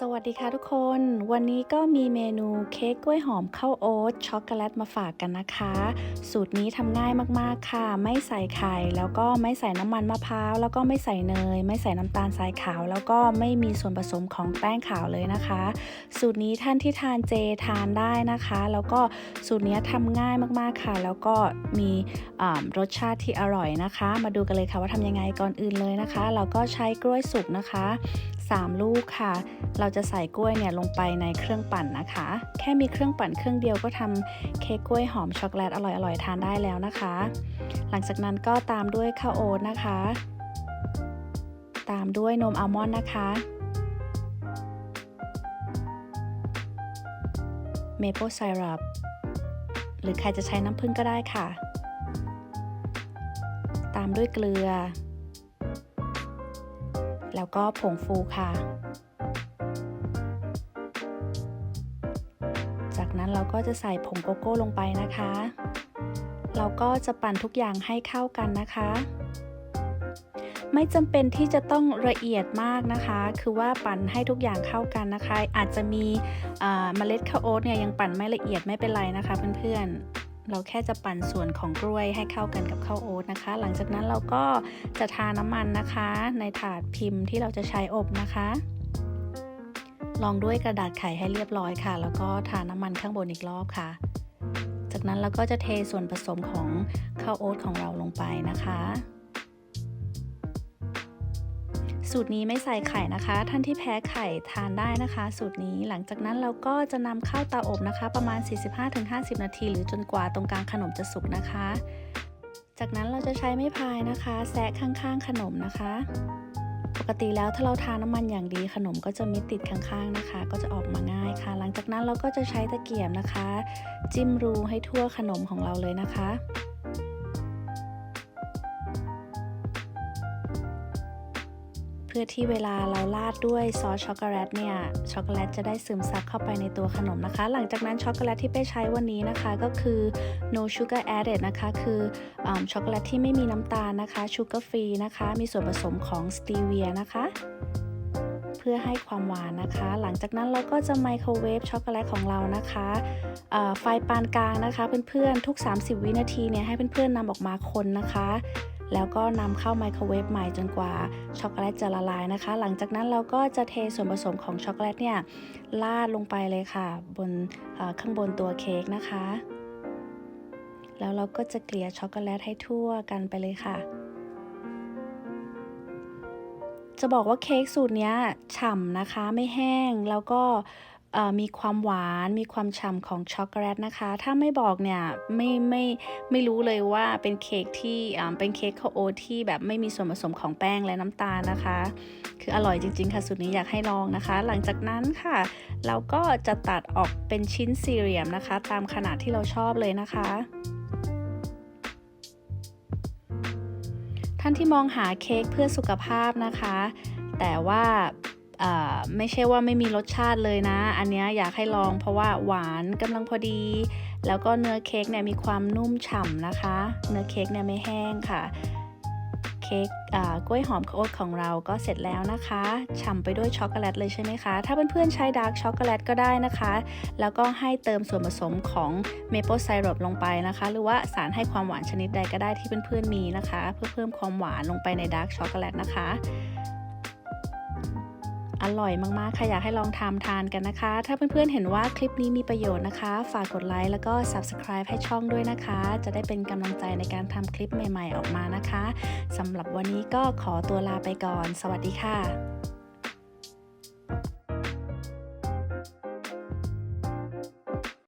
สวัสดีค่ะทุกคน วันนี้ก็มีเมนูเค้กกล้วยหอมข้าวโอ๊ตช็อกโกแลตมาฝากกันนะคะ สูตรนี้ทำง่ายมากๆค่ะ ไม่ใส่ไข่แล้วก็ไม่ใส่น้ำมันมะพร้าวแล้วก็ไม่ใส่เนย ไม่ใส่น้ำตาลทรายขาว แล้วก็ไม่มีส่วนผสมของแป้งขาวเลยนะคะ สูตรนี้ท่านที่ทานเจทานได้นะคะ แล้วก็สูตรนี้ทำง่ายมากๆค่ะ แล้วก็มีรสชาติที่อร่อยนะคะ มาดูกันเลยค่ะว่าทำยังไงก่อนอื่นเลยนะคะ เราก็ใช้กล้วยสุกนะคะ 3 ลูกค่ะ เราจะใส่กล้วยเนี่ยลงไปในเครื่องปั่นนะคะ แค่มีเครื่องปั่นเครื่องเดียวก็ทำเค้กกล้วยหอมช็อกโกแลตอร่อยๆ ทานได้แล้วนะคะ หลังจากนั้นก็ตามด้วยข้าวโอ๊ตนะคะ ตามด้วยนมอัลมอนด์นะคะ เมเปิลไซรัป หรือใครจะใช้น้ำผึ้งก็ได้ค่ะ ตามด้วยเกลือ แล้วก็ผงฟูค่ะ จากนั้นเราก็จะใส่ผงโกโก้ลงไปนะคะ เราก็จะปั่นทุกอย่างให้เข้ากันนะคะ ไม่จำเป็นที่จะต้องละเอียดมากนะคะ คือว่าปั่นให้ทุกอย่างเข้ากันนะคะ อาจจะมีเมล็ดข้าวโอ๊ตเนี่ยยังปั่นไม่ละเอียดไม่เป็นไรนะคะเพื่อนๆ เราแค่จะปั่นส่วนของกล้วยให้เข้ากันกับข้าวโอ๊ตนะคะ หลังจากนั้นเราก็จะทาน้ำมันนะคะ ในถาดพิมพ์ที่เราจะใช้อบนะคะ ลองด้วยกระดาษไขให้เรียบร้อยค่ะ แล้วก็ทาน้ำมันข้างบนอีกรอบค่ะ จากนั้นเราก็จะเทส่วนผสมของข้าวโอ๊ตของเราลงไปนะคะ สูตรนี้ไม่ใส่ไข่นะคะ ท่านที่แพ้ไข่ทานได้นะคะ สูตรนี้หลังจากนั้นเราก็จะนำเข้าเตาอบนะคะ ประมาณ 45-50 นาที หรือจนกว่าตรงกลางขนมจะสุกนะคะ จากนั้นเราจะใช้ไม้พายนะคะแซะข้างๆขนมนะคะ ปกติแล้วถ้าเราทาน้ำมันอย่างดีขนมก็จะมิดติดข้างๆนะคะ ก็จะออกมาง่ายค่ะ หลังจากนั้นเราก็จะใช้ตะเกียบนะคะ จิ้มรูให้ทั่วขนมของเราเลยนะคะ พื่อที่เวลาเราราดด้วยซอสช็อกโกแลตเนี่ยช็อกโกแลตจะได้ซึมซับเข้าไปในตัวขนมนะคะ หลังจากนั้นช็อกโกแลตที่ไปใช้วันนี้นะคะก็คือ no sugar added นะคะคืออช็อกโกแลตที่ไม่มีน้ำตาลนะคะ sugar free นะคะมีส่วนผสมของสตีเวียนะคะเพื่อให้ความหวานนะคะ หลังจากนั้นเราก็จะไมโครเวฟช็อกโกแลตของเรานะคะไฟปานกลางนะคะเพื่อนๆทุก 30 วินาทีเนี่ยให้เพื่อนๆนำออกมาคนนะคะ แล้วก็นำเข้าไมโครเวฟใหม่จนกว่าช็อกโกแลตจะละลายนะคะ หลังจากนั้นเราก็จะเทส่วนผสมของช็อกโกแลตเนี่ยลาดลงไปเลยค่ะ บนข้างบนตัวเค้กนะคะ แล้วเราก็จะเกลี่ยช็อกโกแลตให้ทั่วกันไปเลยค่ะจะบอกว่าเค้กสูตรนี้ฉ่ำนะคะไม่แห้งแล้วก็ มีความหวานมีความฉ่ำของช็อกโกแลตนะคะ ถ้าไม่บอกเนี่ยไม่ไม่ไม่รู้เลยว่าเป็นเค้กที่เป็นเค้กข้าวโอ๊ตที่แบบไม่มีส่วนผสมของแป้งและน้ำตาลนะคะ คืออร่อยจริง ๆ ค่ะสูตรนี้อยากให้ลองนะคะ หลังจากนั้นค่ะ เราก็จะตัดออกเป็นชิ้นสี่เหลี่ยมนะคะ ตามขนาดที่เราชอบเลยนะคะท่านที่มองหาเค้กเพื่อสุขภาพนะคะ แต่ว่า ไม่ใช่ว่าไม่มีรสชาติเลยนะ อันนี้อยากให้ลองเพราะว่าหวานกำลังพอดี แล้วก็เนื้อเค้กเนี่ยมีความนุ่มฉ่ำนะคะ เนื้อเค้กเนี่ยไม่แห้งค่ะ เค้กกล้วยหอมโอ๊ตของเราก็เสร็จแล้วนะคะฉ่ำไปด้วยช็อกโกแลตเลยใช่ไหมคะ ถ้าเพื่อนๆใช้ดาร์กช็อกโกแลตก็ได้นะคะ แล้วก็ให้เติมส่วนผสมของเมเปิลไซรัปลงไปนะคะ หรือว่าสารให้ความหวานชนิดใดก็ได้ที่เพื่อนๆมีนะคะ เพื่อเพิ่มความหวานลงไปในดาร์กช็อกโกแลตนะคะ อร่อยมากๆค่ะอยากให้ลองทำทานกันนะคะ ถ้าเพื่อนๆเห็นว่าคลิปนี้มีประโยชน์นะคะ ฝากกดไลค์แล้วก็ Subscribe ให้ช่องด้วยนะคะ จะได้เป็นกำลังใจในการทำคลิปใหม่ ๆ ออกมานะคะสำหรับวันนี้ก็ขอตัวลาไปก่อน สวัสดีค่ะ